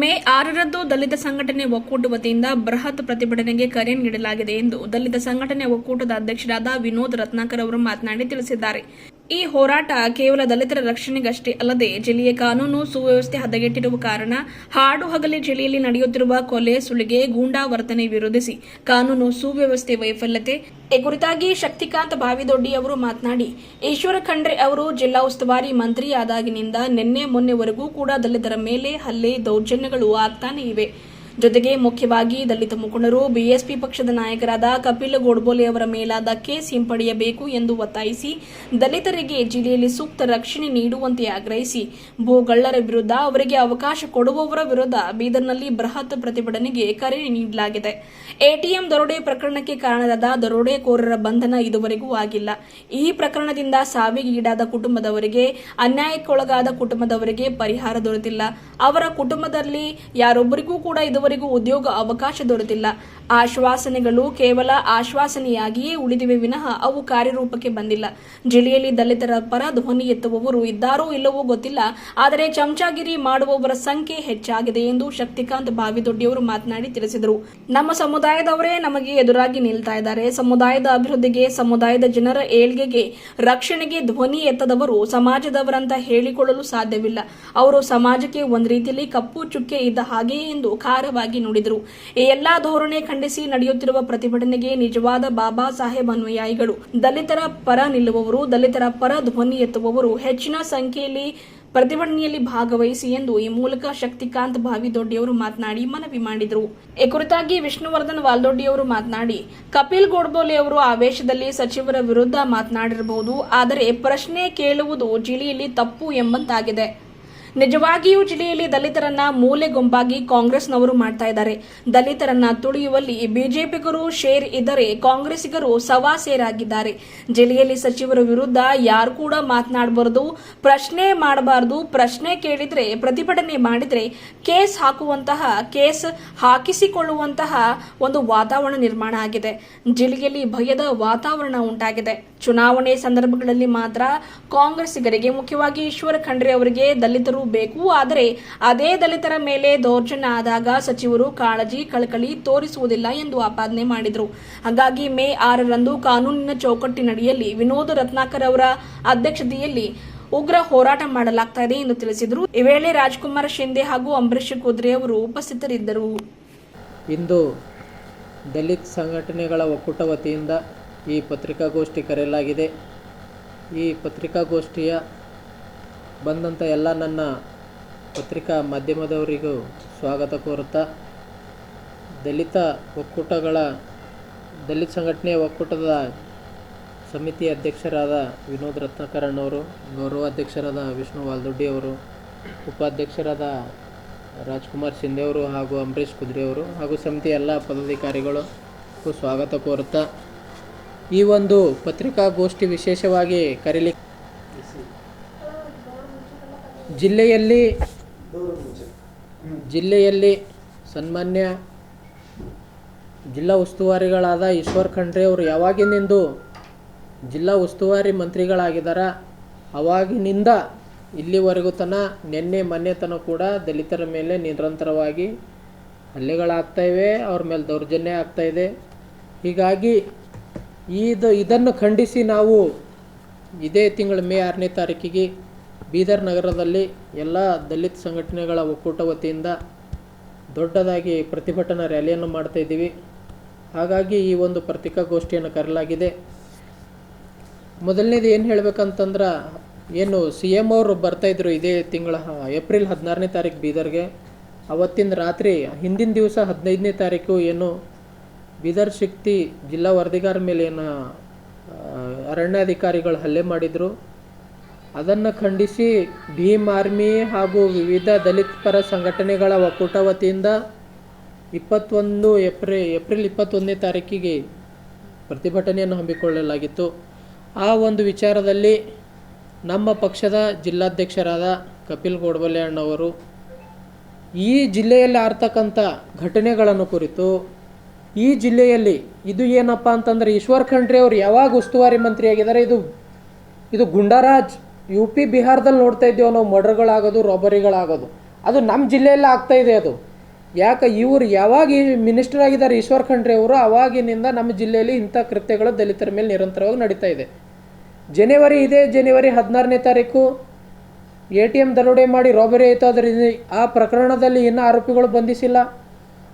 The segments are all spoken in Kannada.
ಮೇ ಆರರಂದು ದಲಿತ ಸಂಘಟನೆ ಒಕ್ಕೂಟ ವತಿಯಿಂದ ಬೃಹತ್ ಪ್ರತಿಭಟನೆಗೆ ಕರೆ ನೀಡಲಾಗಿದೆ ಎಂದು ದಲಿತ ಸಂಘಟನೆ ಒಕ್ಕೂಟದ ಅಧ್ಯಕ್ಷರಾದ ವಿನೋದ್ ರತ್ನಾಕರ್ ಅವರು ಮಾತನಾಡಿ ತಿಳಿಸಿದ್ದಾರೆ. ಈ ಹೋರಾಟ ಕೇವಲ ದಲಿತರ ರಕ್ಷಣೆಗಷ್ಟೇ ಅಲ್ಲದೆ ಜಿಲ್ಲೆಯ ಕಾನೂನು ಸುವ್ಯವಸ್ಥೆ ಹದಗೆಟ್ಟಿರುವ ಕಾರಣ ಹಾಡು ಹಗಲಿ ಜಿಲ್ಲೆಯಲ್ಲಿ ನಡೆಯುತ್ತಿರುವ ಕೊಲೆ ಸುಳಿಗೆ ಗೂಂಡಾ ವರ್ತನೆ ವಿರೋಧಿಸಿ ಕಾನೂನು ಸುವ್ಯವಸ್ಥೆ ವೈಫಲ್ಯತೆ. ಈ ಕುರಿತಾಗಿ ಶಕ್ತಿಕಾಂತ್ ಬಾವಿದೊಡ್ಡಿ ಅವರು ಮಾತನಾಡಿ, ಈಶ್ವರ ಖಂಡ್ರೆ ಅವರು ಜಿಲ್ಲಾ ಉಸ್ತುವಾರಿ ಮಂತ್ರಿಯಾದಾಗಿನಿಂದ ನಿನ್ನೆ ಮೊನ್ನೆವರೆಗೂ ಕೂಡ ದಲಿತರ ಮೇಲೆ ಹಲ್ಲೆ ದೌರ್ಜನ್ಯಗಳು ಆಗ್ತಾನೆ ಇವೆ. ಜೊತೆಗೆ ಮುಖ್ಯವಾಗಿ ದಲಿತ ಮುಖಂಡರು ಬಿಎಸ್ಪಿ ಪಕ್ಷದ ನಾಯಕರಾದ ಕಪಿಲ್ ಗೋಡ್ಬೋಲೆ ಅವರ ಮೇಲಾದ ಕೇಸ್ ಹಿಂಪಡೆಯಬೇಕು ಎಂದು ಒತ್ತಾಯಿಸಿ ದಲಿತರಿಗೆ ಜಿಲ್ಲೆಯಲ್ಲಿ ಸೂಕ್ತ ರಕ್ಷಣೆ ನೀಡುವಂತೆ ಆಗ್ರಹಿಸಿ. ಭೂಗಳ್ಳರ ವಿರುದ್ಧ ಅವರಿಗೆ ಅವಕಾಶ ಕೊಡುವವರ ವಿರುದ್ಧ ಬೀದರ್ನಲ್ಲಿ ಬೃಹತ್ ಪ್ರತಿಭಟನೆಗೆ ಕರೆ ನೀಡಲಾಗಿದೆ. ಎಟಿಎಂ ದರೋಡೆ ಪ್ರಕರಣಕ್ಕೆ ಕಾರಣರಾದ ದರೋಡೆಕೋರರ ಬಂಧನ ಇದುವರೆಗೂ ಆಗಿಲ್ಲ. ಈ ಪ್ರಕರಣದಿಂದ ಸಾವಿಗೀಡಾದ ಕುಟುಂಬದವರಿಗೆ, ಅನ್ಯಾಯಕ್ಕೊಳಗಾದ ಕುಟುಂಬದವರಿಗೆ ಪರಿಹಾರ ದೊರೆತಿಲ್ಲ. ಅವರ ಕುಟುಂಬದಲ್ಲಿ ಯಾರೊಬ್ಬರಿಗೂ ಕೂಡ ಇದುವರೆಗೂ ಉದ್ಯೋಗ ಅವಕಾಶ ದೊರೆತಿಲ್ಲ. ಆಶ್ವಾಸನೆಗಳು ಕೇವಲ ಆಶ್ವಾಸನೆಯಾಗಿಯೇ ಉಳಿದಿವೆ ವಿನಃ ಅವು ಕಾರ್ಯರೂಪಕ್ಕೆ ಬಂದಿಲ್ಲ. ಜಿಲ್ಲೆಯಲ್ಲಿ ದಲಿತರ ಪರ ಧ್ವನಿ ಎತ್ತುವವರು ಇದ್ದಾರೋ ಇಲ್ಲವೋ ಗೊತ್ತಿಲ್ಲ. ಆದರೆ ಚಮಚಾಗಿರಿ ಮಾಡುವವರ ಸಂಖ್ಯೆ ಹೆಚ್ಚಾಗಿದೆ ಎಂದು ಶಕ್ತಿಕಾಂತ್ ಬಾವಿದೊಡ್ಡಿಯವರು ಮಾತನಾಡಿ ತಿಳಿಸಿದರು. ನಮ್ಮ ಸಮುದಾಯದವರೇ ನಮಗೆ ಎದುರಾಗಿ ನಿಲ್ತಾ ಇದ್ದಾರೆ. ಸಮುದಾಯದ ಅಭಿವೃದ್ಧಿಗೆ, ಸಮುದಾಯದ ಜನರ ಏಳ್ಗೆಗೆ, ರಕ್ಷಣೆಗೆ ಧ್ವನಿ ಎತ್ತದವರು ಸಮಾಜದವರಂತ ಹೇಳಿಕೊಳ್ಳಲು ಸಾಧ್ಯವಿಲ್ಲ. ಅವರು ಸಮಾಜಕ್ಕೆ ಒಂದು ರೀತಿಯಲ್ಲಿ ಕಪ್ಪು ಚುಕ್ಕೆ ಇದ್ದ ಹಾಗೆಯೇ ಎಂದು ಖಾರವಾಗಿ ನುಡಿದರು. ಈ ಎಲ್ಲಾ ಧೋರಣೆ ಖಂಡಿಸಿ ನಡೆಯುತ್ತಿರುವ ಪ್ರತಿಭಟನೆಗೆ ನಿಜವಾದ ಬಾಬಾ ಸಾಹೇಬ್ ಅನುಯಾಯಿಗಳು. ದಲಿತರ ಪರ ನಿಲ್ಲುವವರು, ದಲಿತರ ಪರ ಧ್ವನಿ ಎತ್ತುವವರು ಹೆಚ್ಚಿನ ಸಂಖ್ಯೆಯಲ್ಲಿ ಪ್ರತಿಭಟನೆಯಲ್ಲಿ ಭಾಗವಹಿಸಿ ಎಂದು ಈ ಮೂಲಕ ಶಕ್ತಿಕಾಂತ್ ಭಾವಿದೊಡ್ಡಿಯವರು ಮಾತನಾಡಿ ಮನವಿ ಮಾಡಿದರು. ಈ ಕುರಿತಾಗಿ ವಿಷ್ಣುವರ್ಧನ್ ವಾಲ್ದೊಡ್ಡಿಯವರು ಮಾತನಾಡಿ, ಕಪಿಲ್ ಗೋಡ್ಬೋಲೆ ಅವರು ಆವೇಶದಲ್ಲಿ ಸಚಿವರ ವಿರುದ್ಧ ಮಾತನಾಡಿರಬಹುದು, ಆದರೆ ಪ್ರಶ್ನೆ ಕೇಳುವುದು ಜಿಲ್ಲೆಯಲ್ಲಿ ತಪ್ಪು ಎಂಬಂತಾಗಿದೆ. ನಿಜವಾಗಿಯೂ ಜಿಲ್ಲೆಯಲ್ಲಿ ದಲಿತರನ್ನ ಮೂಲೆ ಗುಂಪಾಗಿ ಕಾಂಗ್ರೆಸ್ನವರು ಮಾಡ್ತಾ ಇದ್ದಾರೆ. ದಲಿತರನ್ನ ತುಳಿಯುವಲ್ಲಿ ಬಿಜೆಪಿಗರು ಶೇರ್ ಇದ್ದರೆ ಕಾಂಗ್ರೆಸ್ಸಿಗರು ಸವಾ ಸೇರಾಗಿದ್ದಾರೆ. ಜಿಲ್ಲೆಯಲ್ಲಿ ಸಚಿವರ ವಿರುದ್ಧ ಯಾರು ಕೂಡ ಮಾತನಾಡಬಾರದು, ಪ್ರಶ್ನೆ ಮಾಡಬಾರದು. ಪ್ರಶ್ನೆ ಕೇಳಿದ್ರೆ, ಪ್ರತಿಭಟನೆ ಮಾಡಿದ್ರೆ ಕೇಸ್ ಹಾಕುವಂತಹ, ಕೇಸ್ ಹಾಕಿಸಿಕೊಳ್ಳುವಂತಹ ಒಂದು ವಾತಾವರಣ ನಿರ್ಮಾಣ ಆಗಿದೆ. ಜಿಲ್ಲೆಯಲ್ಲಿ ಭಯದ ವಾತಾವರಣ ಉಂಟಾಗಿದೆ. ಚುನಾವಣೆ ಸಂದರ್ಭಗಳಲ್ಲಿ ಮಾತ್ರ ಕಾಂಗ್ರೆಸ್ಸಿಗರಿಗೆ, ಮುಖ್ಯವಾಗಿ ಈಶ್ವರ ಖಂಡ್ರೆ ಅವರಿಗೆ ದಲಿತರು ಬೇಕು. ಆದರೆ ಅದೇ ದಲಿತರ ಮೇಲೆ ದೌರ್ಜನ್ಯ ಆದಾಗ ಸಚಿವರು ಕಾಳಜಿ, ಕಳಕಳಿ ತೋರಿಸುವುದಿಲ್ಲ ಎಂದು ಆಪಾದನೆ ಮಾಡಿದರು. ಹಾಗಾಗಿ ಮೇ ಆರರಂದು ಕಾನೂನಿನ ಚೌಕಟ್ಟಿನಡಿಯಲ್ಲಿ ವಿನೋದ್ ರತ್ನಾಕರ್ ಅವರ ಅಧ್ಯಕ್ಷತೆಯಲ್ಲಿ ಉಗ್ರ ಹೋರಾಟ ಮಾಡಲಾಗ್ತಾ ಇದೆ ಎಂದು ತಿಳಿಸಿದರು. ಈ ವೇಳೆ ರಾಜ್ಕುಮಾರ್ ಶಿಂದೆ ಹಾಗೂ ಅಂಬರೀಷ್ ಕುದ್ರೆ ಅವರು ಉಪಸ್ಥಿತರಿದ್ದರು. ಇಂದು ದಲಿತ್ ಸಂಘಟನೆಗಳ ಒಕ್ಕೂಟ ವತಿಯಿಂದ ಈ ಪತ್ರಿಕಾಗೋಷ್ಠಿ ಕರೆಯಲಾಗಿದೆ. ಈ ಪತ್ರಿಕಾಗೋಷ್ಠಿಯ ಬಂದಂಥ ಎಲ್ಲ ನನ್ನ ಪತ್ರಿಕಾ ಮಾಧ್ಯಮದವರಿಗೂ ಸ್ವಾಗತ ಕೋರುತ್ತಾ, ದಲಿತ ಒಕ್ಕೂಟಗಳ, ದಲಿತ ಸಂಘಟನೆಯ ಒಕ್ಕೂಟದ ಸಮಿತಿ ಅಧ್ಯಕ್ಷರಾದ ವಿನೋದ್ ರತ್ನಾಕರಣ್ಣವರು ಗೌರವಾಧ್ಯಕ್ಷರಾದ ವಿಷ್ಣು ವಾಲ್ದೊಡ್ಡಿ ಅವರು, ಉಪಾಧ್ಯಕ್ಷರಾದ ರಾಜ್ಕುಮಾರ್ ಶಿಂದೆ ಅವರು ಹಾಗೂ ಅಂಬರೀಷ್ ಕುದ್ರೆ ಅವರು ಹಾಗೂ ಸಮಿತಿಯ ಎಲ್ಲ ಪದಾಧಿಕಾರಿಗಳು ಸ್ವಾಗತ ಕೋರುತ್ತಾ ಈ ಒಂದು ಪತ್ರಿಕಾಗೋಷ್ಠಿ ವಿಶೇಷವಾಗಿ ಕರೀಲಿ ಜಿಲ್ಲೆಯಲ್ಲಿ ಜಿಲ್ಲೆಯಲ್ಲಿ ಸನ್ಮಾನ್ಯ ಜಿಲ್ಲಾ ಉಸ್ತುವಾರಿಗಳಾದ ಈಶ್ವರ್ ಖಂಡ್ರೆ ಅವರು ಯಾವಾಗಿನಿಂದ ಜಿಲ್ಲಾ ಉಸ್ತುವಾರಿ ಮಂತ್ರಿಗಳಾಗಿದ್ದಾರ, ಅವಾಗಿನಿಂದ ಇಲ್ಲಿವರೆಗೂ ತನ ನಿನ್ನೆ ಮೊನ್ನೆ ತನಕ ಕೂಡ ದಲಿತರ ಮೇಲೆ ನಿರಂತರವಾಗಿ ಹಲ್ಲೆಗಳಾಗ್ತಾ ಇವೆ, ಅವ್ರ ಮೇಲೆ ದೌರ್ಜನ್ಯ ಆಗ್ತಾ ಇದೆ. ಹೀಗಾಗಿ ಇದು ಇದನ್ನು ಖಂಡಿಸಿ ನಾವು ಇದೇ ತಿಂಗಳ ಮೇ ಆರನೇ ತಾರೀಕಿಗೆ ಬೀದರ್ ನಗರದಲ್ಲಿ ಎಲ್ಲ ದಲಿತ ಸಂಘಟನೆಗಳ ಒಕ್ಕೂಟ ವತಿಯಿಂದ ದೊಡ್ಡದಾಗಿ ಪ್ರತಿಭಟನಾ ರ್ಯಾಲಿಯನ್ನು ಮಾಡ್ತಾ ಇದ್ದೀವಿ. ಹಾಗಾಗಿ ಈ ಒಂದು ಪತ್ರಿಕಾಗೋಷ್ಠಿಯನ್ನು ಕರೆಯಲಾಗಿದೆ. ಮೊದಲನೇದು ಏನು ಹೇಳಬೇಕಂತಂದ್ರೆ, ಏನು ಸಿ ಎಂ ಅವರು ಬರ್ತಾಯಿದ್ರು ಇದೇ ತಿಂಗಳ ಏಪ್ರಿಲ್ ಹದಿನಾರನೇ ತಾರೀಕು ಬೀದರ್ಗೆ. ಅವತ್ತಿನ ರಾತ್ರಿ ಹಿಂದಿನ ದಿವಸ ಹದಿನೈದನೇ ತಾರೀಕು ಏನು ಬೀದರ್ ಶಕ್ತಿ ಜಿಲ್ಲಾ ವರದಿಗಾರ ಮೇಲೆ ಏನು ಅರಣ್ಯಾಧಿಕಾರಿಗಳು ಹಲ್ಲೆ ಮಾಡಿದರು. ಅದನ್ನು ಖಂಡಿಸಿ ಭೀಮ್ ಆರ್ಮಿ ಹಾಗೂ ವಿವಿಧ ದಲಿತ ಪರ ಸಂಘಟನೆಗಳ ಒಕ್ಕೂಟ ವತಿಯಿಂದ ಇಪ್ಪತ್ತೊಂದು ಏಪ್ರಿ ಏಪ್ರಿಲ್ ಇಪ್ಪತ್ತೊಂದನೇ ತಾರೀಕಿಗೆ ಪ್ರತಿಭಟನೆಯನ್ನು ಹಮ್ಮಿಕೊಳ್ಳಲಾಗಿತ್ತು. ಆ ಒಂದು ವಿಚಾರದಲ್ಲಿ ನಮ್ಮ ಪಕ್ಷದ ಜಿಲ್ಲಾಧ್ಯಕ್ಷರಾದ ಕಪಿಲ್ ಗೋಡ್ಬಲೆ ಅಣ್ಣವರು ಈ ಜಿಲ್ಲೆಯಲ್ಲಿ ಆರ್ತಕ್ಕಂಥ ಘಟನೆಗಳನ್ನು ಕುರಿತು ಈ ಜಿಲ್ಲೆಯಲ್ಲಿ ಇದು ಏನಪ್ಪ ಅಂತಂದ್ರೆ ಈಶ್ವರ್ ಖಂಡ್ರೆ ಅವರು ಯಾವಾಗ ಉಸ್ತುವಾರಿ ಮಂತ್ರಿ ಆಗಿದ್ದಾರೆ ಇದು ಇದು ಗುಂಡಾರಾಜ್ ಯು ಪಿ ಬಿಹಾರದಲ್ಲಿ ನೋಡ್ತಾ ಇದ್ದೀವಿ ನಾವು ಮರ್ಡರ್ಗಳಾಗೋದು ರಾಬರಿಗಳಾಗೋದು ಅದು ನಮ್ಮ ಜಿಲ್ಲೆಯಲ್ಲಿ ಆಗ್ತಾ ಇದೆ ಅದು. ಯಾಕೆ ಇವರು ಯಾವಾಗ ಮಿನಿಸ್ಟರ್ ಆಗಿದ್ದಾರೆ ಈಶ್ವರ್ ಖಂಡ್ರೆ ಅವರು, ಅವಾಗಿನಿಂದ ನಮ್ಮ ಜಿಲ್ಲೆಯಲ್ಲಿ ಇಂಥ ಕೃತ್ಯಗಳು ದಲಿತರ ಮೇಲೆ ನಿರಂತರವಾಗಿ ನಡೀತಾ ಇದೆ. ಜನವರಿ ಇದೇ, ಜನವರಿ ಹದಿನಾರನೇ ತಾರೀಕು. ಎ ಟಿ ಎಂ ದರೋಡೆ ಮಾಡಿ ರಾಬರಿ ಆಯಿತು ಅದರಿಂದ ಆ ಪ್ರಕರಣದಲ್ಲಿ ಇನ್ನೂ ಆರೋಪಿಗಳು ಬಂಧಿಸಿಲ್ಲ.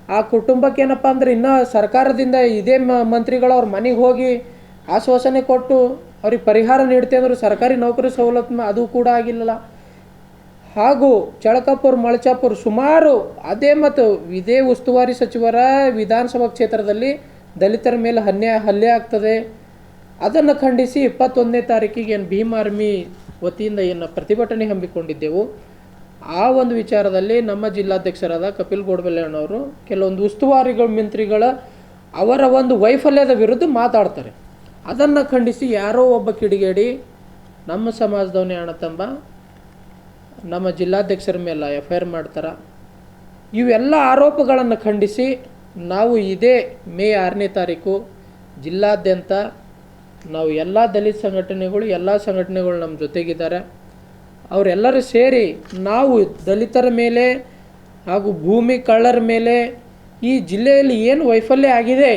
ಆ ಕುಟುಂಬಕ್ಕೆ ಏನಪ್ಪ ಅಂದ್ರೆ ಇನ್ನೂ ಸರ್ಕಾರದಿಂದ ಇದೇ ಮಂತ್ರಿಗಳು ಅವ್ರ ಮನೆಗೆ ಹೋಗಿ ಆಶ್ವಾಸನೆ ಕೊಟ್ಟು ಅವ್ರಿಗೆ ಪರಿಹಾರ ನೀಡ್ತೆ ಅಂದರು ಸರ್ಕಾರಿ ನೌಕರಿ ಸವಲತ್ತು ಅದು ಕೂಡ ಆಗಿಲ್ಲ ಹಾಗೂ ಚಳಕಾಪುರ್ ಮಳಚಾಪುರ್ ಸುಮಾರು ಅದೇ ಮತ್ತು ಇದೇ ಉಸ್ತುವಾರಿ ಸಚಿವರ ವಿಧಾನಸಭಾ ಕ್ಷೇತ್ರದಲ್ಲಿ ದಲಿತರ ಮೇಲೆ ಹನ್ಯ ಹಲ್ಲೆ ಆಗ್ತದೆ. ಅದನ್ನು ಖಂಡಿಸಿ ಇಪ್ಪತ್ತೊಂದನೇ ತಾರೀಕಿಗೆ ಏನು ಭೀಮ್ ಆರ್ಮಿ ವತಿಯಿಂದ ಏನು ಪ್ರತಿಭಟನೆ ಹಮ್ಮಿಕೊಂಡಿದ್ದೆವು. ಆ ಒಂದು ವಿಚಾರದಲ್ಲಿ ನಮ್ಮ ಜಿಲ್ಲಾಧ್ಯಕ್ಷರಾದ ಕಪಿಲ್ ಗೋಡ್ಬಲ್ಯಾಣವರು ಕೆಲವೊಂದು ಉಸ್ತುವಾರಿಗಳು ಮಂತ್ರಿಗಳ ಅವರ ಒಂದು ವೈಫಲ್ಯದ ವಿರುದ್ಧ ಮಾತಾಡ್ತಾರೆ. ಅದನ್ನು ಖಂಡಿಸಿ ಯಾರೋ ಒಬ್ಬ ಕಿಡಿಗೇಡಿ ನಮ್ಮ ಸಮಾಜದವನೇ ಅಣ್ಣತಂಬ, ನಮ್ಮ ಜಿಲ್ಲಾಧ್ಯಕ್ಷರ ಮೇಲೆ ಎಫ್ ಐ ಆರ್ ಮಾಡ್ತಾರೆ. ಇವೆಲ್ಲ ಆರೋಪಗಳನ್ನು ಖಂಡಿಸಿ ನಾವು ಇದೇ ಮೇ ಆರನೇ ತಾರೀಕು ಜಿಲ್ಲಾದ್ಯಂತ ನಾವು ಎಲ್ಲ ದಲಿತ ಸಂಘಟನೆಗಳು, ಎಲ್ಲ ಸಂಘಟನೆಗಳು ನಮ್ಮ ಜೊತೆಗಿದ್ದಾರೆ. ಅವರೆಲ್ಲರೂ ಸೇರಿ ನಾವು ದಲಿತರ ಮೇಲೆ ಹಾಗೂ ಭೂಮಿ ಕಳ್ಳರ ಮೇಲೆ ಈ ಜಿಲ್ಲೆಯಲ್ಲಿ ಏನು ವೈಫಲ್ಯ ಆಗಿದೆ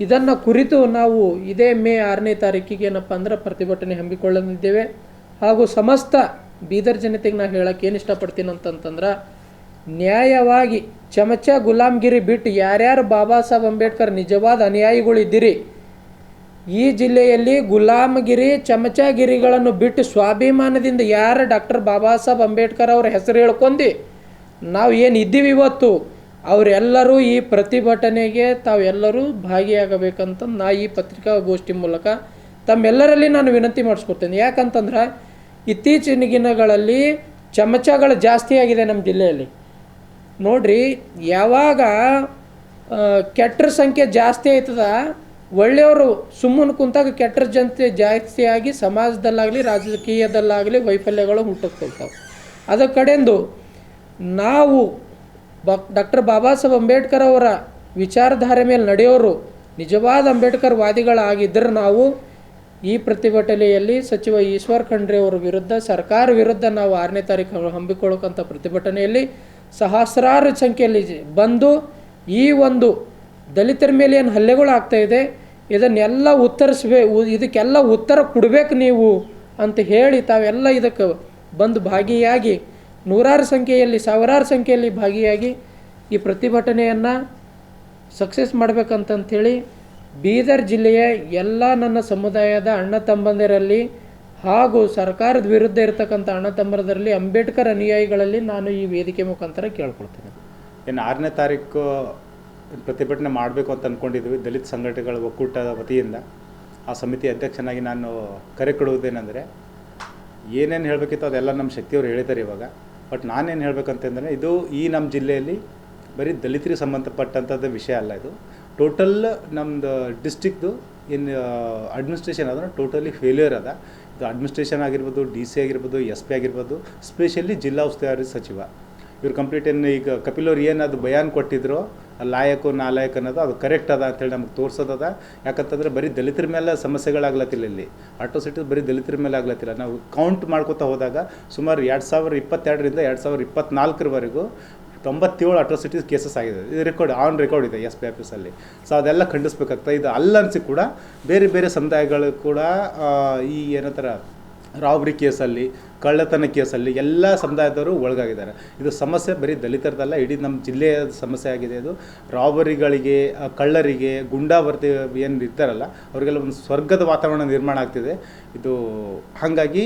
ಇದನ್ನು ಕುರಿತು ನಾವು ಇದೇ ಮೇ ಆರನೇ ತಾರೀಕಿಗೆ ಏನಪ್ಪ ಅಂದ್ರೆ ಪ್ರತಿಭಟನೆ ಹಮ್ಮಿಕೊಳ್ಳಲಿದ್ದೇವೆ. ಹಾಗೂ ಸಮಸ್ತ ಬೀದರ್ ಜನತೆಗೆ ನಾನು ಹೇಳಕ್ಕೆ ಏನು ಇಷ್ಟಪಡ್ತೀನಿ ಅಂತಂತಂದ್ರೆ, ನ್ಯಾಯವಾಗಿ ಚಮಚ ಗುಲಾಮ್ಗಿರಿ ಬಿಟ್ಟು ಯಾರ್ಯಾರು ಬಾಬಾ ಸಾಹೇಬ್ ಅಂಬೇಡ್ಕರ್ ನಿಜವಾದ ಅನುಯಾಯಿಗಳಿದ್ದೀರಿ ಈ ಜಿಲ್ಲೆಯಲ್ಲಿ ಗುಲಾಮಗಿರಿ, ಚಮಚಗಿರಿಗಳನ್ನು ಬಿಟ್ಟು ಸ್ವಾಭಿಮಾನದಿಂದ ಯಾರು ಡಾಕ್ಟರ್ ಬಾಬಾ ಸಾಹೇಬ್ ಅಂಬೇಡ್ಕರ್ ಅವ್ರ ಹೆಸರು ಹೇಳ್ಕೊಂಡಿ? ನಾವು ಏನು ಇದ್ದೀವಿ ಇವತ್ತು? ಅವರೆಲ್ಲರೂ ಈ ಪ್ರತಿಭಟನೆಗೆ ತಾವೆಲ್ಲರೂ ಭಾಗಿಯಾಗಬೇಕಂತ ನಾ ಈ ಪತ್ರಿಕಾಗೋಷ್ಠಿ ಮೂಲಕ ತಮ್ಮೆಲ್ಲರಲ್ಲಿ ನಾನು ವಿನಂತಿ ಮಾಡಿಸ್ಕೊಡ್ತೇನೆ. ಯಾಕಂತಂದ್ರೆ ಇತ್ತೀಚಿನ ದಿನಗಳಲ್ಲಿ ಚಮಚಗಳು ಜಾಸ್ತಿ ಆಗಿದೆ ನಮ್ಮ ಜಿಲ್ಲೆಯಲ್ಲಿ. ನೋಡ್ರಿ, ಯಾವಾಗ ಕೆಟ್ಟರ ಸಂಖ್ಯೆ ಜಾಸ್ತಿ ಆಯ್ತದ ಒಳ್ಳೆಯವರು ಸುಮ್ಮನೆ ಕುಂತಾಗ ಕೆಟ್ಟರ ಜನತೆ ಜಾಸ್ತಿಯಾಗಿ ಸಮಾಜದಲ್ಲಾಗಲಿ, ರಾಜಕೀಯದಲ್ಲಾಗಲಿ ವೈಫಲ್ಯಗಳು ಹುಟ್ಟಕ್ಕೊಳ್ತಾವೆ ಅದರ ಕಡೆಂದು ನಾವು ಬ, ಡಾಕ್ಟರ್ ಬಾಬಾ ಸಾಹೇಬ್ ಅಂಬೇಡ್ಕರ್ ಅವರ ವಿಚಾರಧಾರೆ ಮೇಲೆ ನಡೆಯೋರು ನಿಜವಾದ ಅಂಬೇಡ್ಕರ್ ವಾದಿಗಳಾಗಿದ್ದರೆ ನಾವು ಈ ಪ್ರತಿಭಟನೆಯಲ್ಲಿ ಸಚಿವ ಈಶ್ವರ್ ಖಂಡ್ರೆ ಅವರ ವಿರುದ್ಧ, ಸರ್ಕಾರ ವಿರುದ್ಧ ನಾವು ಆರನೇ ತಾರೀಕು ಹಮ್ಮಿಕೊಳ್ಳೋಕ್ಕಂಥ ಪ್ರತಿಭಟನೆಯಲ್ಲಿ ಸಹಸ್ರಾರು ಸಂಖ್ಯೆಯಲ್ಲಿ ಬಂದು ಈ ಒಂದು ದಲಿತರ ಮೇಲೆ ಏನು ಹಲ್ಲೆಗಳು ಆಗ್ತಾ ಇದೆ ಇದನ್ನೆಲ್ಲ ಉತ್ತರಿಸ್ಬೇ ಇದಕ್ಕೆಲ್ಲ ಉತ್ತರ ಕೊಡ್ಬೇಕು ನೀವು ಅಂತ ಹೇಳಿ ತಾವೆಲ್ಲ ಇದಕ್ಕೆ ಬಂದು ಭಾಗಿಯಾಗಿ, ನೂರಾರು ಸಂಖ್ಯೆಯಲ್ಲಿ, ಸಾವಿರಾರು ಸಂಖ್ಯೆಯಲ್ಲಿ ಭಾಗಿಯಾಗಿ ಈ ಪ್ರತಿಭಟನೆಯನ್ನು ಸಕ್ಸಸ್ ಮಾಡಬೇಕಂತಂಥೇಳಿ ಬೀದರ್ ಜಿಲ್ಲೆಯ ಎಲ್ಲ ನನ್ನ ಸಮುದಾಯದ ಅಣ್ಣ ತಮ್ಮಂದಿರಲ್ಲಿ ಹಾಗೂ ಸರ್ಕಾರದ ವಿರುದ್ಧ ಇರತಕ್ಕಂಥ ಅಣ್ಣ ತಮ್ಮರದಲ್ಲಿ ಅಂಬೇಡ್ಕರ್ ಅನುಯಾಯಿಗಳಲ್ಲಿ ನಾನು ಈ ವೇದಿಕೆ ಮುಖಾಂತರ ಕೇಳ್ಕೊಳ್ತೇನೆ. ಇನ್ನು ಆರನೇ ತಾರೀಕು ಪ್ರತಿಭಟನೆ ಮಾಡಬೇಕು ಅಂತ ಅಂದ್ಕೊಂಡಿದ್ವಿ ದಲಿತ ಸಂಘಟನೆಗಳ ಒಕ್ಕೂಟದ ವತಿಯಿಂದ ಆ ಸಮಿತಿ ಅಧ್ಯಕ್ಷನಾಗಿ ನಾನು ಕರೆ ಕೊಡುವುದೇನೆಂದರೆ, ಏನೇನು ಹೇಳಬೇಕಿತ್ತು ಅದೆಲ್ಲ ನಮ್ಮ ಶಕ್ತಿಯವರು ಹೇಳಿದ್ದಾರೆ ಇವಾಗ. ಬಟ್ ನಾನೇನು ಹೇಳಬೇಕಂತಂದರೆ, ಇದು ಈ ನಮ್ಮ ಜಿಲ್ಲೆಯಲ್ಲಿ ಬರೀ ದಲಿತರಿಗೆ ಸಂಬಂಧಪಟ್ಟಂಥದ್ದು ವಿಷಯ ಅಲ್ಲ ಇದು. ಟೋಟಲ್ ನಮ್ಮದು ಡಿಸ್ಟಿಕ್ದು ಇನ್ ಅಡ್ಮಿನಿಸ್ಟ್ರೇಷನ್ ಅದನ್ನು ಟೋಟಲಿ ಫೇಲ್ಯೂರ್ ಅದ. ಇದು ಅಡ್ಮಿನಿಸ್ಟ್ರೇಷನ್ ಆಗಿರ್ಬೋದು, ಡಿ ಸಿ ಆಗಿರ್ಬೋದು, ಎಸ್ ಪಿ ಆಗಿರ್ಬೋದು, ಸ್ಪೆಷಲಿ ಜಿಲ್ಲಾ ಉಸ್ತುವಾರಿ ಸಚಿವ. ಇವ್ರು ಕಂಪ್ಲೀಟ್ ಏನು ಈಗ ಕಪಿಲ್ ಅವ್ರು ಏನು ಅದು ಬಯಾನ್ ಕೊಟ್ಟಿದ್ರು ಲಾಯಕು ನಾಲಾಯಕ್ ಅನ್ನೋದು ಅದು ಕರೆಕ್ಟ್ ಅದ ಅಂತೇಳಿ ನಮ್ಗೆ ತೋರಿಸೋದದ ಯಾಕಂತಂದ್ರೆ ಬರೀ ದಲಿತರ ಮೇಲೆ ಸಮಸ್ಯೆಗಳಾಗ್ಲತ್ತಿಲ್ಲ ಇಲ್ಲಿ. ಅಟ್ರೋಸಿಟೀಸ್ ಬರೀ ದಲಿತರ ಮೇಲೆ ಆಗ್ಲತ್ತಿಲ್ಲ. ನಾವು ಕೌಂಟ್ ಮಾಡ್ಕೋತಾ ಹೋದಾಗ ಸುಮಾರು ಎರಡು ಸಾವಿರ ಇಪ್ಪತ್ತೆರಡರಿಂದ ಎರಡು ಸಾವಿರ ಇಪ್ಪತ್ತ್ನಾಲ್ಕರವರೆಗೂ ತೊಂಬತ್ತೇಳು ಅಟ್ರೋಸಿಟೀಸ್ ಕೇಸಸ್ ಆಗಿದೆ. ಇದು ರೆಕಾರ್ಡ್ ಆನ್ ರೆಕಾರ್ಡ್ ಇದೆ ಎಸ್ ಪಿ ಆಫೀಸಲ್ಲಿ ಸೊ ಅದೆಲ್ಲ ಖಂಡಿಸ್ಬೇಕಾಗ್ತದೆ. ಇದು ಅಲ್ಲನ್ಸಿ ಕೂಡ ಬೇರೆ ಬೇರೆ ಸಮುದಾಯಗಳು ಕೂಡ ಈ ಏನಂತಾರ ರಾಬ್ರಿ ಕೇಸಲ್ಲಿ ಕಳ್ಳತನ ಕೇಸಲ್ಲಿ ಎಲ್ಲ ಸಮುದಾಯದವರು ಒಳಗಾಗಿದ್ದಾರೆ. ಇದು ಸಮಸ್ಯೆ ಬರೀ ದಲಿತರದಲ್ಲ, ಇಡೀ ನಮ್ಮ ಜಿಲ್ಲೆಯ ಸಮಸ್ಯೆ ಆಗಿದೆ ಅದು ರಾಬರಿಗಳಿಗೆ ಕಳ್ಳರಿಗೆ ಗುಂಡಾವರ್ತಿ ಏನು ಇರ್ತಾರಲ್ಲ ಅವರಿಗೆಲ್ಲ ಒಂದು ಸ್ವರ್ಗದ ವಾತಾವರಣ ನಿರ್ಮಾಣ ಆಗ್ತಿದೆ. ಇದು, ಹಾಗಾಗಿ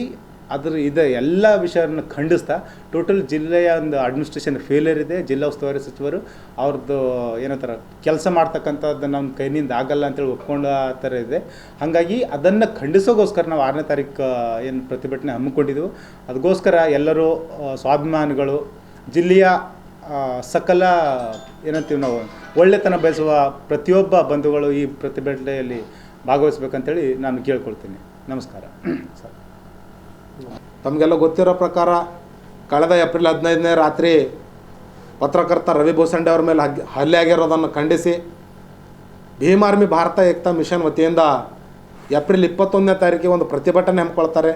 ಅದ್ರ ಇದೆ, ಎಲ್ಲ ವಿಷಯವನ್ನು ಖಂಡಿಸ್ತಾ. ಟೋಟಲ್ ಜಿಲ್ಲೆಯ ಒಂದು ಅಡ್ಮಿನಿಸ್ಟ್ರೇಷನ್ ಫೇಲಿಯರ್ ಇದೆ. ಜಿಲ್ಲಾ ಉಸ್ತುವಾರಿ ಸಚಿವರು ಅವ್ರದ್ದು ಏನಂತಾರೆ, ಕೆಲಸ ಮಾಡ್ತಕ್ಕಂಥದ್ದು ನಮ್ಮ ಕೈನಿಂದ ಆಗಲ್ಲ ಅಂತೇಳಿ ಒಪ್ಕೊಂಡ ಥರ ಇದೆ. ಹಾಗಾಗಿ ಅದನ್ನು ಖಂಡಿಸೋಗೋಸ್ಕರ ನಾವು ಆರನೇ ತಾರೀಕು ಏನು ಪ್ರತಿಭಟನೆ ಹಮ್ಮಿಕೊಂಡಿದ್ದೆವು ಅದಕ್ಕೋಸ್ಕರ ಎಲ್ಲರೂ ಸ್ವಾಭಿಮಾನಿಗಳು, ಜಿಲ್ಲೆಯ ಸಕಲ, ಏನಂತೀವಿ ನಾವು, ಒಳ್ಳೆತನ ಬಯಸುವ ಪ್ರತಿಯೊಬ್ಬ ಬಂಧುಗಳು ಈ ಪ್ರತಿಭಟನೆಯಲ್ಲಿ ಭಾಗವಹಿಸ್ಬೇಕಂತೇಳಿ ನಾನು ಕೇಳ್ಕೊಳ್ತೀನಿ. ನಮಸ್ಕಾರ. ಸರ್. ತಮಗೆಲ್ಲ ಗೊತ್ತಿರೋ ಪ್ರಕಾರ ಕಳೆದ ಏಪ್ರಿಲ್ ಹದಿನೈದನೇ ರಾತ್ರಿ ಪತ್ರಕರ್ತ ರವಿ ಬೋಸಂಡೆ ಅವ್ರ ಮೇಲೆ ಹಲ್ಲೆ ಆಗಿರೋದನ್ನು ಖಂಡಿಸಿ ಭೀಮ್ ಆರ್ಮಿ ಭಾರತ ಏಕ್ತಾ ಮಿಷನ್ ವತಿಯಿಂದ ಏಪ್ರಿಲ್ ಇಪ್ಪತ್ತೊಂದನೇ ತಾರೀಕಿಗೆ ಒಂದು ಪ್ರತಿಭಟನೆ ಹಮ್ಮಿಕೊಳ್ತಾರೆ.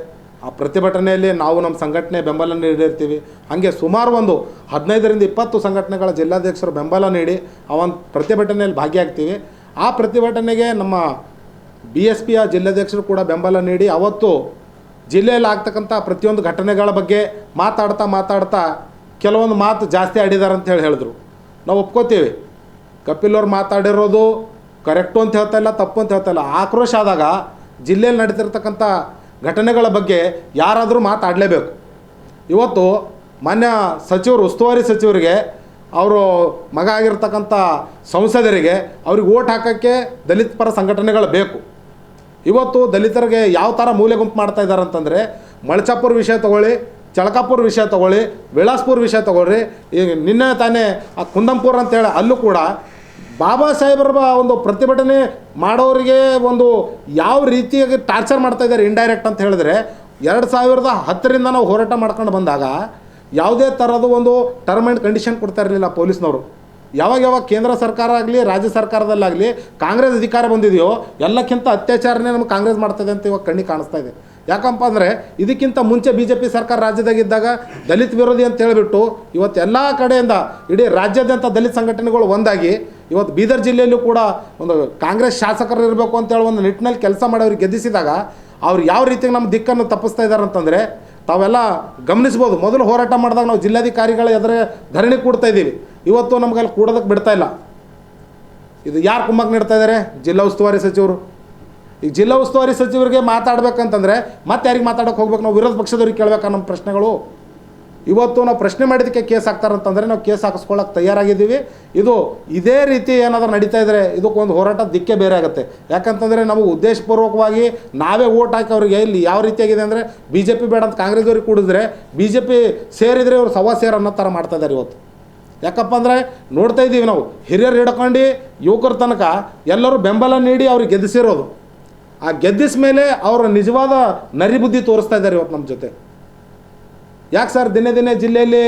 ಆ ಪ್ರತಿಭಟನೆಯಲ್ಲಿ ನಾವು ನಮ್ಮ ಸಂಘಟನೆ ಬೆಂಬಲ ನೀಡಿರ್ತೀವಿ. ಹಾಗೆ ಸುಮಾರು ಒಂದು ಹದಿನೈದರಿಂದ ಇಪ್ಪತ್ತು ಸಂಘಟನೆಗಳ ಜಿಲ್ಲಾಧ್ಯಕ್ಷರು ಬೆಂಬಲ ನೀಡಿ ಆ ಒಂದು ಪ್ರತಿಭಟನೆಯಲ್ಲಿ ಭಾಗಿಯಾಗ್ತೀವಿ. ಆ ಪ್ರತಿಭಟನೆಗೆ ನಮ್ಮ ಬಿ ಎಸ್ ಪಿಯ ಜಿಲ್ಲಾಧ್ಯಕ್ಷರು ಕೂಡ ಬೆಂಬಲ ನೀಡಿ ಅವತ್ತು ಜಿಲ್ಲೆಯಲ್ಲಿ ಆಗ್ತಕ್ಕಂಥ ಪ್ರತಿಯೊಂದು ಘಟನೆಗಳ ಬಗ್ಗೆ ಮಾತಾಡ್ತಾ ಮಾತಾಡ್ತಾ ಕೆಲವೊಂದು ಮಾತು ಜಾಸ್ತಿ ಆಡಿದ್ದಾರೆ ಅಂತ ಹೇಳಿ ಹೇಳಿದ್ರು. ನಾವು ಒಪ್ಕೋತೀವಿ. ಕಪಿಲ್ ಅವ್ರು ಮಾತಾಡಿರೋದು ಕರೆಕ್ಟು ಅಂತ ಹೇಳ್ತಾ ಇಲ್ಲ, ತಪ್ಪು ಅಂತ ಹೇಳ್ತಾ ಇಲ್ಲ. ಆಕ್ರೋಶ ಆದಾಗ ಜಿಲ್ಲೆಯಲ್ಲಿ ನಡೀತಿರ್ತಕ್ಕಂಥ ಘಟನೆಗಳ ಬಗ್ಗೆ ಯಾರಾದರೂ ಮಾತಾಡಲೇಬೇಕು. ಇವತ್ತು ಮಾನ್ಯ ಸಚಿವರು, ಉಸ್ತುವಾರಿ ಸಚಿವರಿಗೆ, ಅವರು ಮಗ ಆಗಿರ್ತಕ್ಕಂಥ ಸಂಸದರಿಗೆ ಅವ್ರಿಗೆ ಓಟ್ ಹಾಕೋಕ್ಕೆ ದಲಿತ ಪರ ಸಂಘಟನೆಗಳು ಬೇಕು. ಇವತ್ತು ದಲಿತರಿಗೆ ಯಾವ ಥರ ಮೂಲೆ ಗುಂಪು ಮಾಡ್ತಾ ಇದ್ದಾರೆ ಅಂತಂದರೆ ಮಳಚಾಪುರ ವಿಷಯ ತಗೊಳ್ಳಿ, ಚಳಕಾಪುರ ವಿಷಯ ತಗೊಳ್ಳಿ, ವಿಳಾಸ್ಪುರ ವಿಷಯ ತಗೊಳ್ಳಿ ಈಗ ನಿನ್ನೆ ತಾನೇ ಆ ಕುಂದಂಪುರ ಅಂತೇಳಿ ಅಲ್ಲೂ ಕೂಡ ಬಾಬಾ ಸಾಹೇಬರ ಒಂದು ಪ್ರತಿಭಟನೆ ಮಾಡೋರಿಗೆ ಒಂದು ಯಾವ ರೀತಿಯಾಗಿ ಟಾರ್ಚರ್ ಮಾಡ್ತಾ ಇದ್ದಾರೆ ಇಂಡೈರೆಕ್ಟ್ ಅಂತ ಹೇಳಿದ್ರೆ, ಎರಡು ಸಾವಿರದ ಹತ್ತರಿಂದ ನಾವು ಹೋರಾಟ ಮಾಡ್ಕೊಂಡು ಬಂದಾಗ ಯಾವುದೇ ಥರದ ಒಂದು ಟರ್ಮ್ ಆ್ಯಂಡ್ ಕಂಡೀಷನ್ ಕೊಡ್ತಾ ಇರಲಿಲ್ಲ ಪೊಲೀಸ್ನವರು. ಯಾವಾಗ ಯಾವಾಗ ಕೇಂದ್ರ ಸರ್ಕಾರ ಆಗಲಿ, ರಾಜ್ಯ ಸರ್ಕಾರದಲ್ಲಾಗಲಿ, ಕಾಂಗ್ರೆಸ್ ಅಧಿಕಾರ ಬಂದಿದೆಯೋ, ಎಲ್ಲಕ್ಕಿಂತ ಅತ್ಯಾಚಾರನೇ ನಮ್ಗೆ ಕಾಂಗ್ರೆಸ್ ಮಾಡ್ತದೆ ಅಂತ ಇವಾಗ ಕಣ್ಣಿಗೆ ಕಾಣಿಸ್ತಾ ಇದೆ. ಯಾಕಪ್ಪ ಅಂದರೆ ಇದಕ್ಕಿಂತ ಮುಂಚೆ ಬಿ ಜೆ ಪಿ ಸರ್ಕಾರ ರಾಜ್ಯದಾಗಿದ್ದಾಗ ದಲಿತ ವಿರೋಧಿ ಅಂತ ಹೇಳಿಬಿಟ್ಟು ಇವತ್ತು ಎಲ್ಲ ಕಡೆಯಿಂದ ಇಡೀ ರಾಜ್ಯಾದ್ಯಂತ ದಲಿತ ಸಂಘಟನೆಗಳು ಒಂದಾಗಿ ಇವತ್ತು ಬೀದರ್ ಜಿಲ್ಲೆಯಲ್ಲೂ ಕೂಡ ಒಂದು ಕಾಂಗ್ರೆಸ್ ಶಾಸಕರು ಇರಬೇಕು ಅಂತೇಳಿ ಒಂದು ನಿಟ್ಟಿನಲ್ಲಿ ಕೆಲಸ ಮಾಡಿ ಗೆದ್ದಿಸಿದಾಗ ಅವ್ರು ಯಾವ ರೀತಿಯಾಗಿ ನಮ್ಮ ದಿಕ್ಕನ್ನು ತಪ್ಪಿಸ್ತಾ ಇದ್ದಾರೆ ಅಂತಂದರೆ ತಾವೆಲ್ಲ ಗಮನಿಸ್ಬೋದು ಮೊದಲು ಹೋರಾಟ ಮಾಡಿದಾಗ ನಾವು ಜಿಲ್ಲಾಧಿಕಾರಿಗಳ ಎದುರು ಧರಣಿ ಕೂಡ್ತಾ ಇದ್ದೀವಿ. ಇವತ್ತು ನಮ್ಗೆ ಅಲ್ಲಿ ಕೂಡೋದಕ್ಕೆ ಬಿಡ್ತಾ ಇಲ್ಲ. ಇದು ಯಾರು ಕುಮ್ಮಕ್ಕೆ ನೀಡ್ತಾ ಇದ್ದಾರೆ ಜಿಲ್ಲಾ ಉಸ್ತುವಾರಿ ಸಚಿವರು. ಈ ಜಿಲ್ಲಾ ಉಸ್ತುವಾರಿ ಸಚಿವರಿಗೆ ಮಾತಾಡ್ಬೇಕಂತಂದರೆ ಮತ್ತೆ ಯಾರಿಗೆ ಮಾತಾಡೋಕೆ ಹೋಗ್ಬೇಕು? ನಾವು ವಿರೋಧ ಪಕ್ಷದವ್ರಿಗೆ ಕೇಳಬೇಕಾ ನಮ್ಮ ಪ್ರಶ್ನೆಗಳು? ಇವತ್ತು ನಾವು ಪ್ರಶ್ನೆ ಮಾಡಿದ್ದಕ್ಕೆ ಕೇಸ್ ಹಾಕ್ತಾರಂತಂದರೆ ನಾವು ಕೇಸ್ ಹಾಕಿಸ್ಕೊಳ್ಳೋಕೆ ತಯಾರಾಗಿದ್ದೀವಿ. ಇದು ಇದೇ ರೀತಿ ಏನಾದರೂ ನಡೀತಾ ಇದ್ದರೆ ಇದಕ್ಕೊಂದು ಹೋರಾಟ ದಿಕ್ಕೇ ಬೇರೆ ಆಗುತ್ತೆ. ಯಾಕಂತಂದರೆ ನಾವು ಉದ್ದೇಶಪೂರ್ವಕವಾಗಿ ನಾವೇ ಓಟ್ ಹಾಕಿ ಅವ್ರಿಗೆ ಇಲ್ಲಿ ಯಾವ ರೀತಿಯಾಗಿದೆ ಅಂದರೆ ಬಿ ಜೆ ಪಿ ಬೇಡ ಅಂತ ಕಾಂಗ್ರೆಸ್ದವ್ರಿಗೆ ಕೂಡಿದ್ರೆ ಬಿ ಜೆ ಪಿ ಸೇರಿದರೆ ಇವರು ಸವಾ ಸೇರ್ ಅನ್ನೋ ಥರ ಮಾಡ್ತಾ ಇದ್ದಾರೆ ಇವತ್ತು. ಯಾಕಪ್ಪ ಅಂದರೆ ನೋಡ್ತಾ ಇದ್ದೀವಿ ನಾವು, ಹಿರಿಯರು ಹಿಡ್ಕೊಂಡು ಯುವಕರ ತನಕ ಎಲ್ಲರೂ ಬೆಂಬಲ ನೀಡಿ ಅವ್ರಿಗೆ ಗೆದ್ದಿಸಿರೋದು. ಆ ಗೆದ್ದಿಸ ಮೇಲೆ ಅವರ ನಿಜವಾದ ನರಿಬುದ್ಧಿ ತೋರಿಸ್ತಾ ಇದ್ದಾರೆ ಇವತ್ತು ನಮ್ಮ ಜೊತೆ. ಯಾಕೆ ಸರ್ ದಿನೇ ದಿನೇ ಜಿಲ್ಲೆಯಲ್ಲಿ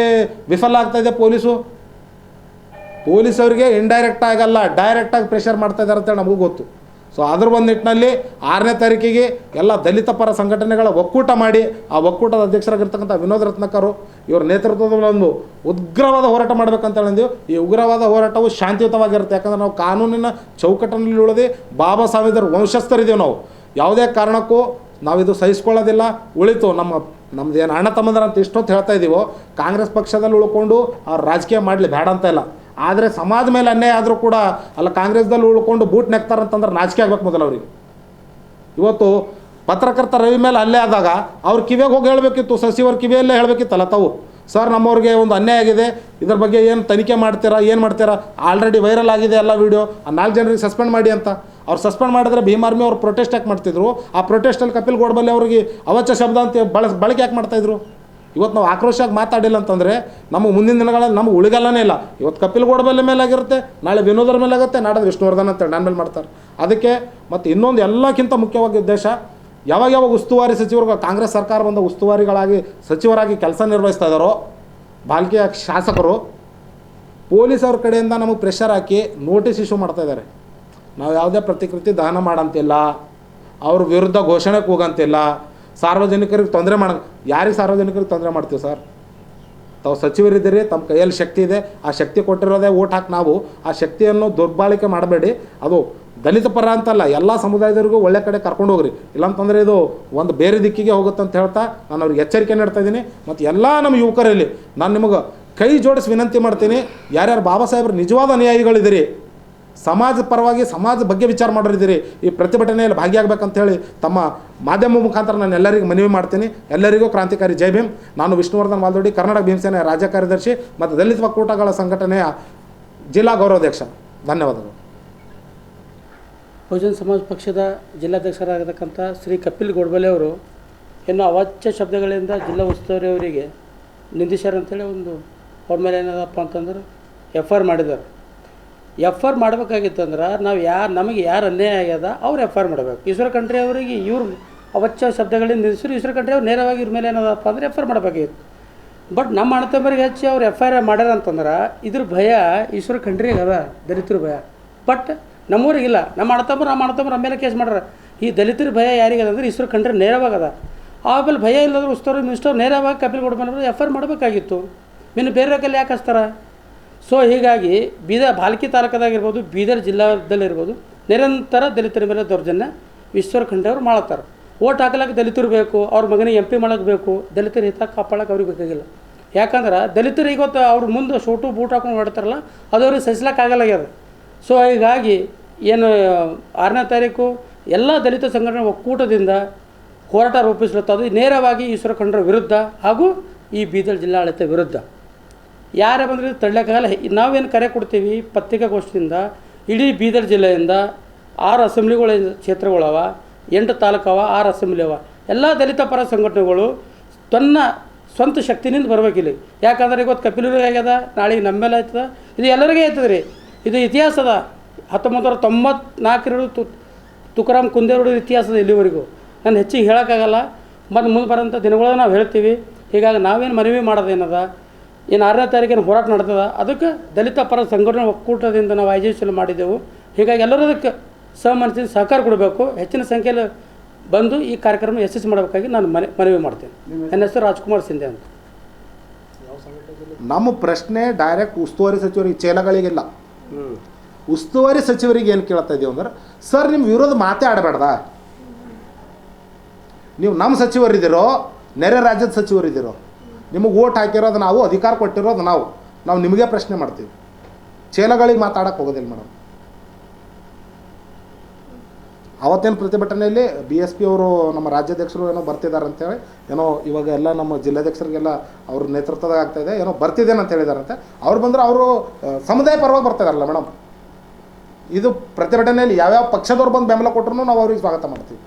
ವಿಫಲ ಇದೆ ಪೊಲೀಸು? ಪೊಲೀಸ್ ಅವರಿಗೆ ಇಂಡೈರೆಕ್ಟ್ ಆಗಲ್ಲ ಡೈರೆಕ್ಟಾಗಿ ಪ್ರೆಷರ್ ಮಾಡ್ತಾ ಇದ್ದಾರೆ ಅಂತ ನಮಗೂ ಗೊತ್ತು. ಸೊ ಅದ್ರ ಒಂದು ನಿಟ್ಟಿನಲ್ಲಿ ಆರನೇ ತಾರೀಕಿಗೆ ಎಲ್ಲ ದಲಿತ ಪರ ಸಂಘಟನೆಗಳ ಒಕ್ಕೂಟ ಮಾಡಿ, ಆ ಒಕ್ಕೂಟದ ಅಧ್ಯಕ್ಷರಾಗಿರ್ತಕ್ಕಂಥ ವಿನೋದ್ ರತ್ನಕರು, ಇವರ ನೇತೃತ್ವದಲ್ಲಿ ಒಂದು ಉಗ್ರವಾದ ಹೋರಾಟ ಮಾಡ್ಬೇಕಂತ ಹೇಳಿದ್ವಿ ಈ ಉಗ್ರವಾದ ಹೋರಾಟವು ಶಾಂತಿಯುತವಾಗಿರುತ್ತೆ. ಯಾಕಂದ್ರೆ ನಾವು ಕಾನೂನಿನ ಚೌಕಟ್ಟಿನಲ್ಲಿ ಉಳಿದು ಬಾಬಾ ಸಾಹೇಬರ ವಂಶಸ್ಥರಿದ್ದೀವಿ ನಾವು. ಯಾವುದೇ ಕಾರಣಕ್ಕೂ ನಾವಿದು ಸಹಿಸ್ಕೊಳ್ಳೋದಿಲ್ಲ. ಉಳಿತು ನಮ್ಮ ನಮ್ದು ಏನು ಅಣ್ಣ ತಮ್ಮಂದ್ರೆ ಅಂತ ಇಷ್ಟೊತ್ತು ಹೇಳ್ತಾ ಇದ್ದೀವೋ ಕಾಂಗ್ರೆಸ್ ಪಕ್ಷದಲ್ಲಿ ಉಳ್ಕೊಂಡು ಅವ್ರು ರಾಜಕೀಯ ಮಾಡಲಿ, ಬೇಡ ಅಂತ ಇಲ್ಲ. ಆದರೆ ಸಮಾಜ ಮೇಲೆ ಅನ್ಯಾಯ ಆದರೂ ಕೂಡ ಅಲ್ಲ, ಕಾಂಗ್ರೆಸ್ದಲ್ಲಿ ಉಳ್ಕೊಂಡು ಬೂಟ್ ನೆಕ್ತಾರಂತಂದ್ರೆ ನಾಚಿಕೆ ಆಗ್ಬೇಕು ಮೊದಲು ಅವ್ರಿಗೆ. ಇವತ್ತು ಪತ್ರಕರ್ತ ರವಿ ಮೇಲೆ ಅಲ್ಲೇ ಆದಾಗ ಅವ್ರ ಕಿವಿಯಾಗ ಹೋಗಿ ಹೇಳಬೇಕಿತ್ತು, ಸಚಿವರ ಕಿವಿಯಲ್ಲೇ ಹೇಳಬೇಕಿತ್ತಲ್ಲ ತಾವು. ಸರ್, ನಮ್ಮವ್ರಿಗೆ ಒಂದು ಅನ್ಯಾಯ ಆಗಿದೆ. ಇದ್ರ ಬಗ್ಗೆ ಏನು ತನಿಖೆ ಮಾಡ್ತೀರಾ, ಏನು ಮಾಡ್ತೀರಾ? ಆಲ್ರೆಡಿ ವೈರಲ್ ಆಗಿದೆ ಎಲ್ಲ ವೀಡಿಯೋ ಆ ನಾಲ್ಕು ಜನರಿಗೆ ಸಸ್ಪೆಂಡ್ ಮಾಡಿ ಅಂತ. ಅವ್ರು ಸಸ್ಪೆಂಡ್ ಮಾಡಿದ್ರೆ ಭೀಮ್ ಆರ್ಮಿ ಅವ್ರು ಪ್ರೊಟೆಸ್ಟ್ ಯಾಕೆ ಮಾಡ್ತಿದ್ರು? ಆ ಪ್ರೊಟೆಸ್ಟಲ್ಲಿ ಕಪಿಲ್ ಗೋಡ್ಬಲ್ಲಿ ಅವ್ರಿಗೆ ಅವಚ್ಚ ಶಬ್ದ ಅಂತ ಬಳಸ್ ಬಳಕೆ ಯಾಕೆ ಮಾಡ್ತಾಯಿದ್ರು ಇವತ್ತು ನಾವು ಆಕ್ರೋಶವಾಗಿ ಮಾತಾಡಿಲ್ಲ ಅಂತಂದರೆ ನಮ್ಮ ಮುಂದಿನ ದಿನಗಳಲ್ಲಿ ನಮಗೆ ಉಳಿಗಲ್ಲನೇ ಇಲ್ಲ. ಇವತ್ತು ಕಪಿಲ್ ಗೋಡ್ಬಲ್ಲಿ ಮೇಲೆ ಆಗಿರುತ್ತೆ, ನಾಳೆ ವಿನೋದರ ಮೇಲೆ ಆಗುತ್ತೆ, ನಾಡೋದು ವಿಷ್ಣುವರ್ಧನ್ ಅಂತೇಳಿ ನನ್ನ ಮೇಲೆ ಮಾಡ್ತಾರೆ. ಅದಕ್ಕೆ ಮತ್ತು ಇನ್ನೊಂದು ಎಲ್ಲಕ್ಕಿಂತ ಮುಖ್ಯವಾಗಿ ಉದ್ದೇಶ ಯಾವಾಗ ಯಾವಾಗ ಉಸ್ತುವಾರಿ ಸಚಿವರು ಕಾಂಗ್ರೆಸ್ ಸರ್ಕಾರ ಬಂದ ಉಸ್ತುವಾರಿಗಳಾಗಿ ಸಚಿವರಾಗಿ ಕೆಲಸ ನಿರ್ವಹಿಸ್ತಾ ಇದ್ದಾರೋ ಬಾಲ್ಕಿಯ ಶಾಸಕರು ಪೊಲೀಸ್ ಅವ್ರ ಕಡೆಯಿಂದ ನಮಗೆ ಪ್ರೆಷರ್ ಹಾಕಿ ನೋಟಿಸ್ ಇಶ್ಯೂ ಮಾಡ್ತಾ ಇದ್ದಾರೆ ನಾವು ಯಾವುದೇ ಪ್ರತಿಕೃತಿ ದಹನ ಮಾಡಂತಿಲ್ಲ, ಅವ್ರ ವಿರುದ್ಧ ಘೋಷಣೆ ಕೂಗಂತಿಲ್ಲ ಸಾರ್ವಜನಿಕರಿಗೆ ತೊಂದರೆ ಮಾಡ, ಯಾರಿಗೆ ಸಾರ್ವಜನಿಕರಿಗೆ ತೊಂದರೆ ಮಾಡ್ತೀವಿ ಸರ್? ತಾವು ಸಚಿವರಿದ್ದೀರಿ, ತಮ್ಮ ಕೈಯಲ್ಲಿ ಶಕ್ತಿ ಇದೆ, ಆ ಶಕ್ತಿ ಕೊಟ್ಟಿರೋದೇ ಓಟ್ ಹಾಕಿ ನಾವು, ಆ ಶಕ್ತಿಯನ್ನು ದುರ್ಬಳಕೆ ಮಾಡಬೇಡಿ. ಅದು ದಲಿತ ಪರ ಅಂತಲ್ಲ, ಎಲ್ಲ ಸಮುದಾಯದವ್ರಿಗೂ ಒಳ್ಳೆ ಕಡೆ ಕರ್ಕೊಂಡು ಹೋಗ್ರಿ. ಇಲ್ಲಾಂತಂದರೆ ಇದು ಒಂದು ಬೇರೆ ದಿಕ್ಕಿಗೆ ಹೋಗುತ್ತೆ ಅಂತ ಹೇಳ್ತಾ ನಾನು ಅವ್ರಿಗೆ ಎಚ್ಚರಿಕೆ ನೀಡ್ತಾ ಇದ್ದೀನಿ. ಮತ್ತು ಎಲ್ಲ ನಮ್ಮ ಯುವಕರಲ್ಲಿ ನಾನು ನಿಮಗೆ ಕೈ ಜೋಡಿಸಿ ವಿನಂತಿ ಮಾಡ್ತೀನಿ, ಯಾರ್ಯಾರು ಬಾಬಾ ಸಾಹೇಬ್ರು ನಿಜವಾದ ಅನುಯಾಯಿಗಳಿದ್ದೀರಿ, ಸಮಾಜ ಪರವಾಗಿ ಸಮಾಜ ಬಗ್ಗೆ ವಿಚಾರ ಮಾಡೋರಿದ್ದೀರಿ, ಈ ಪ್ರತಿಭಟನೆಯಲ್ಲಿ ಭಾಗಿಯಾಗಬೇಕಂತ ಹೇಳಿ ತಮ್ಮ ಮಾಧ್ಯಮ ಮುಖಾಂತರ ನಾನು ಎಲ್ಲರಿಗೂ ಮನವಿ ಮಾಡ್ತೀನಿ. ಎಲ್ಲರಿಗೂ ಕ್ರಾಂತಿಕಾರಿ ಜೈ ಭೀಮ್. ನಾನು ವಿಷ್ಣುವರ್ಧನ್ ಮಾಲ್ದೊಡ್ಡಿ ಕರ್ನಾಟಕ ಭೀಮಸೇನೆಯ ರಾಜ್ಯ ಕಾರ್ಯದರ್ಶಿ, ಮತ್ತು ದಲಿತ ಒಕ್ಕೂಟಗಳ ಸಂಘಟನೆಯ ಜಿಲ್ಲಾ ಗೌರವಾಧ್ಯಕ್ಷ. ಧನ್ಯವಾದಗಳು. ಬಹುಜನ ಸಮಾಜ ಪಕ್ಷದ ಜಿಲ್ಲಾಧ್ಯಕ್ಷರಾಗಿರ್ತಕ್ಕಂಥ ಶ್ರೀ ಕಪಿಲ್ ಗೋಡ್ಬಲೆ ಅವರು ಇನ್ನು ಅವಾಚ್ಯ ಶಬ್ದಗಳಿಂದ ಜಿಲ್ಲಾ ಉಸ್ತುವಾರಿ ಅವರಿಗೆ ನಿಂದಿಸ್ಯಾರ ಅಂತೇಳಿ ಒಂದು ಅವ್ರ ಮೇಲೆ ಏನದಪ್ಪ ಅಂತಂದ್ರೆ ಎಫ್ ಆರ್ ಮಾಡಿದ್ದಾರೆ. ಎಫ್ ಆರ್ ಮಾಡಬೇಕಾಗಿತ್ತಂದ್ರೆ ನಾವು ಯಾರು, ನಮಗೆ ಯಾರು ಅನ್ಯಾಯ ಆಗ್ಯದ ಅವ್ರು ಎಫ್ ಆರ್ ಮಾಡಬೇಕು. ಈಶ್ವರ ಖಂಡ್ರೆ ಅವರಿಗೆ ಇವ್ರು ಅವಚ್ಚ ಶಬ್ದಗಳಿಂದ ನಿಲ್ಲಿಸಿದ್ರು ಈಶ್ವರ ಖಂಡ್ರೆ ಅವ್ರು ನೇರವಾಗಿ ಇವ್ರ ಮೇಲೆ ಏನದಪ್ಪ ಅಂದ್ರೆ ಎಫ್ ಆರ್ ಮಾಡಬೇಕಾಗಿತ್ತು. ಬಟ್ ನಮ್ಮ ಅಣ್ಣತಮ್ಮರಿಗೆ ಹೆಚ್ಚಿ ಅವ್ರು ಎಫ್ ಐ ಆರ್ ಮಾಡ್ಯಾರ ಅಂತಂದ್ರೆ ಇದ್ರ ಭಯ ಈಶ್ವರ ಖಂಡ್ರಿಗೆ ಅದ, ದಲಿತರ ಭಯ. ಬಟ್ ನಮ್ಮೂರಿಗಿಲ್ಲ. ನಮ್ಮ ಅಣ್ಣತಮ್ಮರು ನಮ್ಮ ಅಣ್ಣತಮ್ಮರು ನಮ್ಮ ಮೇಲೆ ಕೇಸ್ ಮಾಡ್ಯಾರ. ಈ ದಲಿತರ ಭಯ ಯಾರಿಗದ ಅಂದ್ರೆ ಇಸ್ರೋ ಕಂಡ್ರೆ ನೇರವಾಗದ ಆಮೇಲೆ ಭಯ ಇಲ್ಲದ್ರೆ ಉಸ್ತಾರ ಮಿನಿಸ್ಟರ್ ನೇರವಾಗಿ ಕಪಿಲ್ ಗೌಡ ಮೇಲೆ ಎಫ್ ಮಾಡಬೇಕಾಗಿತ್ತು. ಇನ್ನು ಬೇರೆ ಕಲ್ಲಿ ಯಾಕೆ ಹಚ್ತಾರ? ಸೊ ಹೀಗಾಗಿ ಬೀದರ್ ಭಾಲ್ಕಿ ತಾಲೂಕದಾಗಿರ್ಬೋದು, ಬೀದರ್ ಜಿಲ್ಲಾದಲ್ಲಿರ್ಬೋದು ನಿರಂತರ ದಲಿತರ ಮೇಲೆ ದೌರ್ಜನ್ಯ ಈಶ್ವರ ಖಂಡ್ರೆ ಅವ್ರು ಮಾಡ್ತಾರೆ. ಓಟ್ ಹಾಕಲಕ್ಕೆ ದಲಿತರು ಬೇಕು, ಅವ್ರ ಮಗನಿಗೆ ಎಂ ಪಿ ಮಾಡಕ್ಕೆ ಬೇಕು, ದಲಿತರ ಹಿತ ಕಾಪಾಡಕ್ಕೆ ಅವ್ರಿಗೆ ಬೇಕಾಗಿಲ್ಲ. ಯಾಕಂದ್ರೆ ದಲಿತರು ಇವತ್ತು ಅವ್ರ ಮುಂದೆ ಶೋಟು ಬೂಟ್ ಹಾಕೊಂಡು ಹೊಡ್ತಾರಲ್ಲ ಅದು ಅವ್ರಿಗೆ ಸಹಿಸ್ಲಕ್ಕೆ ಆಗಲ್ಲಾಗ್ಯದ. ಸೊ ಹೀಗಾಗಿ ಏನು ಆರನೇ ತಾರೀಕು ಎಲ್ಲ ದಲಿತ ಸಂಘಟನೆ ಒಕ್ಕೂಟದಿಂದ ಹೋರಾಟ ರೂಪಿಸ್ಲತ್ತದು ನೇರವಾಗಿ ಈಶ್ವರ ಖಂಡ್ರ ವಿರುದ್ಧ ಹಾಗೂ ಈ ಬೀದರ್ ಜಿಲ್ಲಾಡಳಿತ ವಿರುದ್ಧ. ಯಾರೇ ಬಂದರೆ ತಳ್ಳಕ್ಕಾಗಲ್ಲ. ನಾವೇನು ಕರೆ ಕೊಡ್ತೀವಿ? ಪತ್ರಿಕಾಗೋಷ್ಠಿಯಿಂದ, ಇಡೀ ಬೀದರ್ ಜಿಲ್ಲೆಯಿಂದ ಆರು ಅಸೆಂಬ್ಲಿಗಳ ಕ್ಷೇತ್ರಗಳವ, ಎಂಟು ತಾಲೂಕವ, ಆರು ಅಸೆಂಬ್ಲಿ ಅವ ಎಲ್ಲ ದಲಿತ ಪರ ಸಂಘಟನೆಗಳು ತನ್ನ ಸ್ವಂತ ಶಕ್ತಿನಿಂದ ಬರ್ಬೇಕಿಲ್ಲ. ಯಾಕಂದ್ರೆ ಇವತ್ತು ಕಪಿಲೂರಿಗೆ ಆಗ್ಯದ, ನಾಳೆಗೆ ನಮ್ಮೆಲ್ಲ ಆಯ್ತದ ಇದು ಎಲ್ಲರಿಗೂ ಆಯ್ತದ ಇದು ಇತಿಹಾಸದ ನೂರ ತೊಂಬತ್ನಾಲ್ಕರಡು ತು ತುಕಾರಾಮ್ ಕುಂದೇರುಡು ಇತಿಹಾಸದ ಇಲ್ಲಿವರೆಗೂ. ನಾನು ಹೆಚ್ಚಿಗೆ ಹೇಳೋಕ್ಕಾಗಲ್ಲ ಮತ್ತು ಮುಂದೆ ಬರೋಂಥ ದಿನಗಳನ್ನ ನಾವು ಹೇಳ್ತೀವಿ. ಹೀಗಾಗಿ ನಾವೇನು ಮನವಿ ಮಾಡೋದೇನದ? ಏನು ಆರನೇ ತಾರೀಕಿನ ಹೋರಾಟ ನಡ್ತದ ಅದಕ್ಕೆ ದಲಿತ ಪರ ಸಂಘಟನೆ ಒಕ್ಕೂಟದಿಂದ ನಾವು ಆಯೋಜಿಸಲು ಮಾಡಿದ್ದೆವು ಹೀಗಾಗಿ ಎಲ್ಲರೂ ಅದಕ್ಕೆ ಸಹಮನಸ್ಸಿನ ಸಹಕಾರ ಕೊಡಬೇಕು. ಹೆಚ್ಚಿನ ಸಂಖ್ಯೆಯಲ್ಲಿ ಬಂದು ಈ ಕಾರ್ಯಕ್ರಮ ಯಶಸ್ವಿ ಮಾಡಬೇಕಾಗಿ ನಾನು ಮನೆ ಮನವಿ ಮಾಡ್ತೇನೆ. ನನ್ನ ಹೆಸರು ರಾಜ್ಕುಮಾರ್ ಸಿಂಧೆ ಅಂತ. ನಮ್ಮ ಪ್ರಶ್ನೆ ಡೈರೆಕ್ಟ್ ಉಸ್ತುವಾರಿ ಸಚಿವರಿಗೆ ಚೇಲಗಳಿಗಿಲ್ಲ. ಉಸ್ತುವಾರಿ ಸಚಿವರಿಗೆ ಏನು ಕೇಳ್ತಾ ಇದ್ದೀವಿ ಅಂದ್ರೆ, ಸರ್ ನಿಮ್ಮ ವಿರೋಧ ಮಾತೇ ಆಡಬೇಡ್ದ ನೀವು ನಮ್ಮ ಸಚಿವರಿದ್ದೀರೋ ನೆರೆ ರಾಜ್ಯದ ಸಚಿವರಿದ್ದೀರೋ ನಿಮಗೆ ಓಟ್ ಹಾಕಿರೋದು ನಾವು, ಅಧಿಕಾರ ಕೊಟ್ಟಿರೋದು ನಾವು ನಾವು ನಿಮಗೆ ಪ್ರಶ್ನೆ ಮಾಡ್ತೀವಿ. ಚೇಲಗಳಿಗೆ ಮಾತಾಡಕ್ಕೆ ಹೋಗೋದಿಲ್ಲ ಮೇಡಮ್ ಅವತ್ತೇನು ಪ್ರತಿಭಟನೆಯಲ್ಲಿ ಬಿ ಎಸ್ ಪಿ ಅವರು ನಮ್ಮ ರಾಜ್ಯಾಧ್ಯಕ್ಷರು ಏನೋ ಬರ್ತಿದ್ದಾರೆ ಅಂತೇಳಿ ಏನೋ ಇವಾಗ ಎಲ್ಲ ನಮ್ಮ ಜಿಲ್ಲಾಧ್ಯಕ್ಷರಿಗೆಲ್ಲ ಅವ್ರ ನೇತೃತ್ವದಾಗ ಇದೆ, ಏನೋ ಬರ್ತಿದ್ದೇನೆ ಅಂತ ಹೇಳಿದಾರಂತೆ. ಅವ್ರು ಬಂದ್ರೆ ಅವರು ಸಮುದಾಯ ಪರವಾಗಿ ಬರ್ತಿದಾರಲ್ಲ ಮೇಡಮ್ ಇದು ಪ್ರತಿಭಟನೆಯಲ್ಲಿ ಯಾವ್ಯಾವ ಪಕ್ಷದವ್ರು ಬಂದು ಬೆಂಬಲ ಕೊಟ್ಟರು ನಾವು ಅವ್ರಿಗೆ ಸ್ವಾಗತ ಮಾಡ್ತೀವಿ.